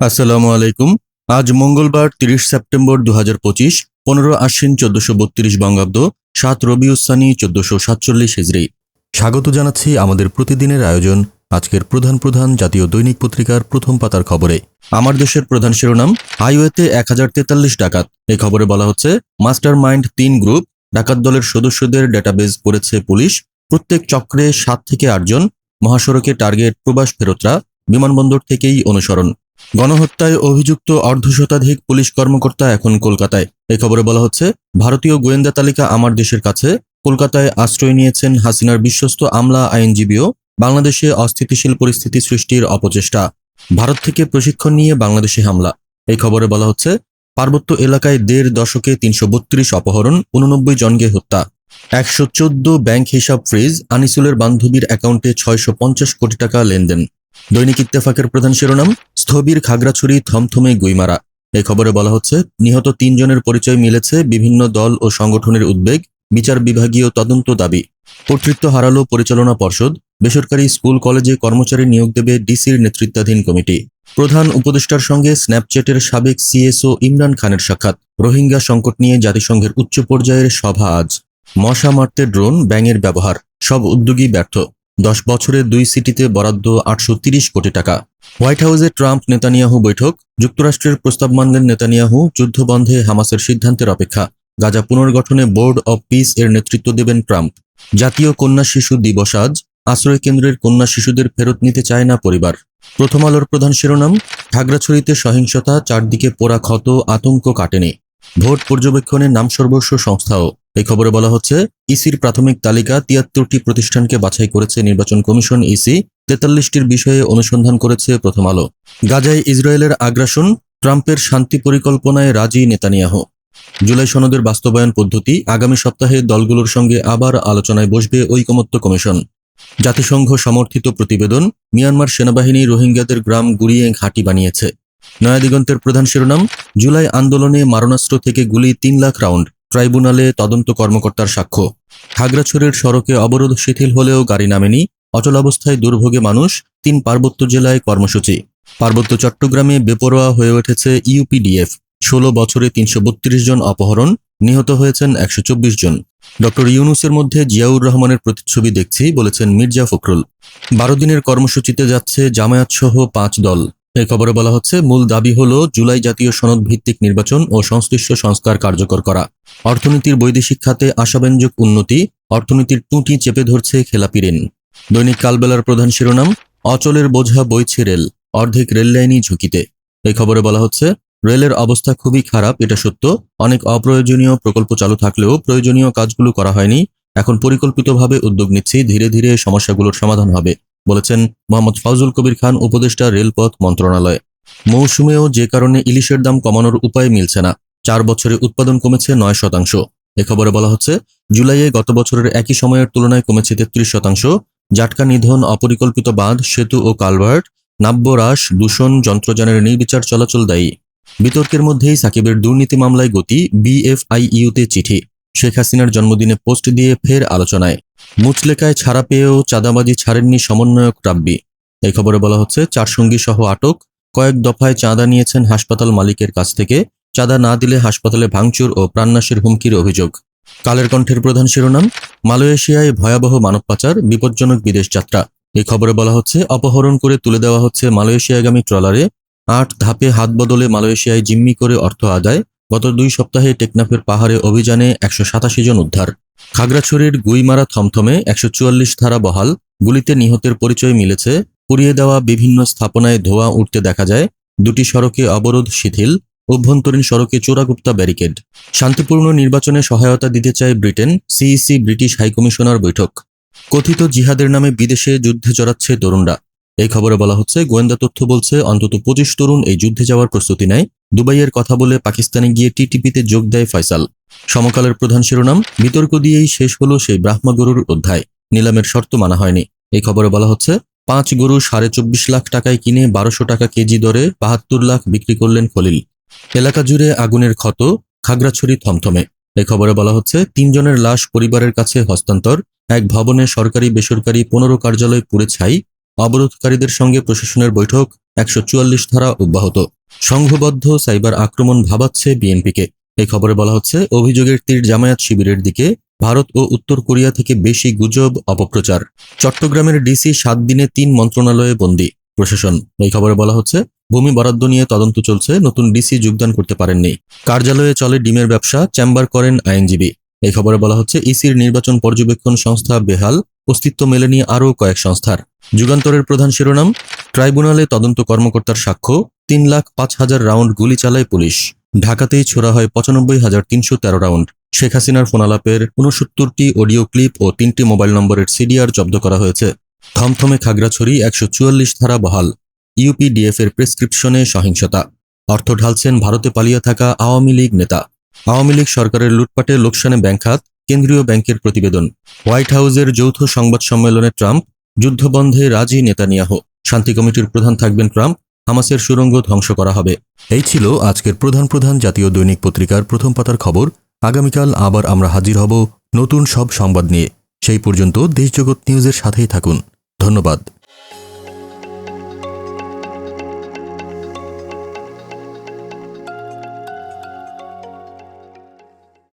আসসালামু আলাইকুম। আজ মঙ্গলবার তিরিশ সেপ্টেম্বর দু হাজার পঁচিশ, পনেরো আশ্বিন চোদ্দশো বত্রিশ বঙ্গাব্দ, সাত রবি রবিউসানি চোদ্দশো সাতচল্লিশ হিজড়ি স্বাগত জানাচ্ছি আমাদের প্রতিদিনের আয়োজন, আজকের প্রধান প্রধান জাতীয় দৈনিক পত্রিকার প্রথম পাতার খবরে। আমার দেশের প্রধান শিরোনাম, হাইওয়েতে এক হাজার তেতাল্লিশ ডাকাত। এই খবরে বলা হচ্ছে মাস্টার মাইন্ড তিন গ্রুপ, ডাকাত দলের সদস্যদের ডেটাবেজ করেছে পুলিশ। প্রত্যেক চক্রে সাত থেকে আটজন মহাসড়কে টার্গেট প্রবাস ফেরতরা বিমানবন্দর থেকেই অনুসরণ। গণহত্যায় অভিযুক্ত অর্ধশতাধিক পুলিশ কর্মকর্তা এখন কলকাতায়। এই খবরে বলা হচ্ছে, ভারতীয় গোয়েন্দা তালিকা আমার দেশের কাছে। কলকাতায় আশ্রয় নিয়েছেন হাসিনার বিশ্বস্ত আমলা আইনজীবীও। বাংলাদেশে অস্থিতিশীল পরিস্থিতি সৃষ্টির অপচেষ্টা। ভারত থেকে প্রশিক্ষণ নিয়ে বাংলাদেশে হামলা। এই খবরে বলা হচ্ছে, পার্বত্য এলাকায় দেড় দশকে তিনশো বত্রিশ অপহরণ, উননব্বই জনকে হত্যা। একশো চোদ্দ ব্যাংক হিসাব ফ্রিজ, আনিসুলের বান্ধবীর অ্যাকাউন্টে ছয়শো পঞ্চাশ কোটি টাকা লেনদেন। দৈনিক ইত্তেফাকের প্রধান শিরোনাম, স্থবির খাগড়াছড়ি থমথমে গুইমারা। এই খবরে বলা হচ্ছে, নিহত তিনজনের পরিচয় মিলেছে বিভিন্ন দল ও সংগঠনের উদ্বেগ, বিচার বিভাগীয় তদন্ত দাবি। কর্তৃত্ব হারালো পরিচালনা পর্ষদ, বেসরকারি স্কুল কলেজে কর্মচারী নিয়োগ দেবে ডিসির নেতৃত্বাধীন কমিটি। প্রধান উপদেষ্টার সঙ্গে স্ন্যাপচ্যাটের সাবেক সিএসও ইমরান খানের সাক্ষাৎ। রোহিঙ্গা সংকট নিয়ে জাতিসংঘের উচ্চ পর্যায়ের সভা আজ। মশা মারতে ড্রোন, ব্যাঙের ব্যবহার, সব উদ্যোগী ব্যর্থ। দশ বছরে দুই সিটিতে বরাদ্দ আটশো কোটি টাকা। হোয়াইট হাউসে ট্রাম্প নেতানিয়াহু বৈঠক, যুক্তরাষ্ট্রের প্রস্তাব মানলেন নেতানিয়াহু যুদ্ধবন্ধে হামাসের সিদ্ধান্তের অপেক্ষা। গাজা পুনর্গঠনে বোর্ড অব পিস এর নেতৃত্ব দেবেন ট্রাম্প। জাতীয় কন্যা শিশু দিবস আজ, আশ্রয় কেন্দ্রের কন্যা শিশুদের ফেরত নিতে চায় না পরিবার। প্রথম আলোর প্রধান শিরোনাম খাগড়াছড়িতে সহিংসতা, চারদিকে পোড়া ক্ষত, আতঙ্ক কাটেনি। ভোট পর্যবেক্ষণে নাম সর্বস্ব সংস্থাও। এই খবরে বলা হচ্ছে ইসির প্রাথমিক তালিকা তিয়াত্তরটি প্রতিষ্ঠানকে বাছাই করেছে নির্বাচন কমিশন ইসি, তেতাল্লিশটির বিষয়ে অনুসন্ধান করেছে প্রথম আলো। গাজায় ইসরায়েলের আগ্রাসন, ট্রাম্পের শান্তি পরিকল্পনায় রাজি নেতানিয়াহু। জুলাই সনদের বাস্তবায়ন পদ্ধতি আগামী সপ্তাহে দলগুলোর সঙ্গে আবার আলোচনায় বসবে ঐকমত্য কমিশন। জাতিসংঘ সমর্থিত প্রতিবেদন, মিয়ানমার সেনাবাহিনী রোহিঙ্গাদের গ্রাম গুড়িয়ে ঘাঁটি বানিয়েছে। নয়াদিগন্তের প্রধান শিরোনাম, জুলাই আন্দোলনে মারণাস্ত্র থেকে গুলি তিন লাখ রাউন্ড। ট্রাইব্যুনালে তদন্ত কর্মকর্তার সাক্ষ্য। খাগড়াছড়ির সড়কে অবরোধ শিথিল হলেও গাড়ি নামেনি। অচলাবস্থায় দুর্ভোগে মানুষ। তিন পার্বত্য জেলায় কর্মসূচি। পার্বত্য চট্টগ্রামে বেপরোয়া হয়ে উঠেছে ইউপিডিএফ। ষোলো বছরে তিনশো বত্রিশ জন অপহরণ। নিহত হয়েছেন একশো চব্বিশ জন। ডক্টর ইউনুসের মধ্যে জিয়াউর রহমানের প্রতিচ্ছবি দেখছি, বলেছেন মির্জা ফখরুল। বারো দিনের কর্মসূচিতে যাচ্ছে জামায়াত সহ পাঁচ দল। এই খবরে বলা হচ্ছে, মূল দাবি হল জুলাই জাতীয় সনদ ভিত্তিক নির্বাচন ও সংশ্লিষ্ট সংস্কার কার্যকর করা। অর্থনীতির বৈদেশিক খাতে আশাব্যঞ্জক উন্নতি, অর্থনীতির টুঁটি চেপে ধরছে খেলাপি ঋণ। দৈনিক কালবেলার প্রধান শিরোনাম, অচলের বোঝা বইছে রেল, অর্ধেক রেল লাইনই ঝুঁকিতে। এই খবরে বলা হচ্ছে, রেলের অবস্থা খুবই খারাপ, এটা সত্য। অনেক অপ্রয়োজনীয় প্রকল্প চালু থাকলেও প্রয়োজনীয় কাজগুলো করা হয়নি। এখন পরিকল্পিতভাবে উদ্যোগ নিচ্ছি, ধীরে ধীরে সমস্যাগুলোর সমাধান হবে। বলেছেন মোহাম্মদ ফাউজুল কবির খান, উপদেষ্টা রেলপথ মন্ত্রণালয়। মৌসুমেও যে কারণে ইলিশের দাম কমানোর উপায় মিলছে না। চার বছরে উৎপাদন কমেছে নয় শতাংশ। এ খবরে বলা হচ্ছে, জুলাইয়ে গত বছরের একই সময়ের তুলনায় কমেছে তেত্রিশ শতাংশ। জাটকা নিধন, অপরিকল্পিত বাঁধ, সেতু ও কালভার্ট, নাব্য হ্রাস দূষণ, যন্ত্রযানের নির্বিচার চলাচল দায়ী। বিতর্কের মধ্যেই সাকিবের দুর্নীতি মামলায় গতি, বিএফআইইউতে চিঠি। শেখ হাসিনার জন্মদিনে পোস্ট দিয়ে ফের আলোচনায়। মুচলেকায় ছাড়া পেয়েও চাঁদাবাজি ছাড়েননি সমন্বয়ক রাব্বি। এই খবরে বলা হচ্ছে, চার সঙ্গী সহ আটক, কয়েক দফায় চাঁদা নিয়েছেন হাসপাতাল মালিকের কাছ থেকে, চাঁদা না দিলে হাসপাতালে ভাঙচুর ও প্রাণনাশের হুমকির অভিযোগ। কালের কণ্ঠের প্রধান শিরোনাম, মালয়েশিয়ায় ভয়াবহ মানব পাচার বিপজ্জনক বিদেশ যাত্রা। এই খবরে বলা হচ্ছে, অপহরণ করে তুলে দেওয়া হচ্ছে মালয়েশিয়াগামী ট্রলারে, আট ধাপে হাত বদলে মালয়েশিয়ায় জিম্মি করে অর্থ আদায় গত দুই সপ্তাহে টেকনাফের পাহাড়ে অভিযানে একশো সাতাশি জন উদ্ধার। খাগড়াছড়ির গুইমারা থমথমে একশো চুয়াল্লিশ ধারা বহাল, গুলিতে নিহতের পরিচয় মিলেছে, পুড়িয়ে দেওয়া বিভিন্ন স্থাপনায় ধোঁয়া উঠতে দেখা যায়, দুটি সড়কে অবরোধ শিথিল, অভ্যন্তরীণ সড়কে চোরাগুপ্তা ব্যারিকেড। শান্তিপূর্ণ নির্বাচনে সহায়তা দিতে চায় ব্রিটেন, সিইসি ব্রিটিশ হাইকমিশনার বৈঠক। কথিত জিহাদের নামে বিদেশে যুদ্ধে জড়াচ্ছে তরুণরা। এই খবরে বলা হচ্ছে, গোয়েন্দা তথ্য বলছে, অন্তত পঁচিশ তরুণ এই যুদ্ধে যাওয়ার প্রস্তুতি নেয়। দুবাইয়ের কথা বলে পাকিস্তানে গিয়ে টিটিপিতে যোগ দেয় ফয়সাল। সমকালের প্রধান শিরোনাম, বিতর্ক দিয়েই শেষ হলো সেই ব্রাহ্মা গরুর অধ্যায়। নিলামের শর্ত মানা হয়নি। এই খবরে বলা হচ্ছে, পাঁচ গরু সাড়ে চব্বিশ লাখ টাকায় কিনে বারোশো টাকা কেজি দরে বাহাত্তর লাখ বিক্রি করলেন খলিল। এলাকা জুড়ে আগুনের ক্ষত, খাগড়াছড়ি থমথমে। এই খবরে বলা হচ্ছে, তিনজনের লাশ পরিবারের কাছে হস্তান্তর। এক ভবনে সরকারি বেসরকারি পনেরো কার্যালয় পুড়ে ছাই। অবরোধকারীদের সঙ্গে প্রশাসনের বৈঠক একশো চুয়াল্লিশ ধারা অব্যাহত। সংঘবদ্ধ সাইবার আক্রমণ ভাবাচ্ছে বিএনপিকে। এই খবরে বলা হচ্ছে, অভিযোগের তীর জামায়াত শিবিরের দিকে ভারত ও উত্তর কোরিয়া থেকে বেশি গুজব, অপপ্রচার। চট্টগ্রামের ডিসি সাত দিনে তিন মন্ত্রণালয়ে বন্দী প্রশাসন। এই খবরে বলা হচ্ছে, ভূমি বরাদ্দ নিয়ে তদন্ত চলছে, নতুন ডিসি যোগদান করতে পারেননি। কার্যালয়ে চলে ডিমের ব্যবসা, চেম্বার করেন আইনজীবী। এই খবরে বলা হচ্ছে, ইসির নির্বাচন পর্যবেক্ষণ সংস্থা বেহাল অস্তিত্ব মেলেনি আরও কয়েক সংস্থার। যুগান্তরের প্রধান শিরোনাম, ট্রাইব্যুনালে তদন্ত কর্মকর্তার সাক্ষ্য, তিন লাখ পাঁচ হাজার রাউন্ড গুলি চালায় পুলিশ। ঢাকাতেই ছোড়া হয় পঁচানব্বই হাজার তিনশো তেরো রাউন্ড। শেখ হাসিনার ফোনালাপের উনসত্তরটি অডিও ক্লিপ ও তিনটি মোবাইল নম্বরের সিডিআর জব্দ করা হয়েছে। থমথমে খাগড়াছড়ি একশো চুয়াল্লিশ ধারা বহাল। ইউপিডিএফ এর প্রেসক্রিপশনে সহিংসতা। অর্থ ঢালছেন ভারতে পালিয়ে থাকা আওয়ামী লীগ নেতা। আওয়ামী লীগ সরকারের লুটপাটে লোকসানে ব্যাংক খাত কেন্দ্রীয় ব্যাংকের প্রতিবেদন। হোয়াইট হাউসের যৌথ সংবাদ সম্মেলনে ট্রাম্প, যুদ্ধবন্ধে রাজি নেতানিয়াহ। শান্তি কমিটির প্রধান থাকবেন ট্রাম্প, হামাসের সুরঙ্গ ধ্বংস করা হবে। এই ছিল আজকের প্রধান প্রধান জাতীয় দৈনিক পত্রিকার প্রথম পাতার খবর। আগামীকাল আবার আমরা হাজির হব নতুন সব সংবাদ নিয়ে। সেই পর্যন্ত দেশজগৎ নিউজের সাথেই থাকুন। ধন্যবাদ।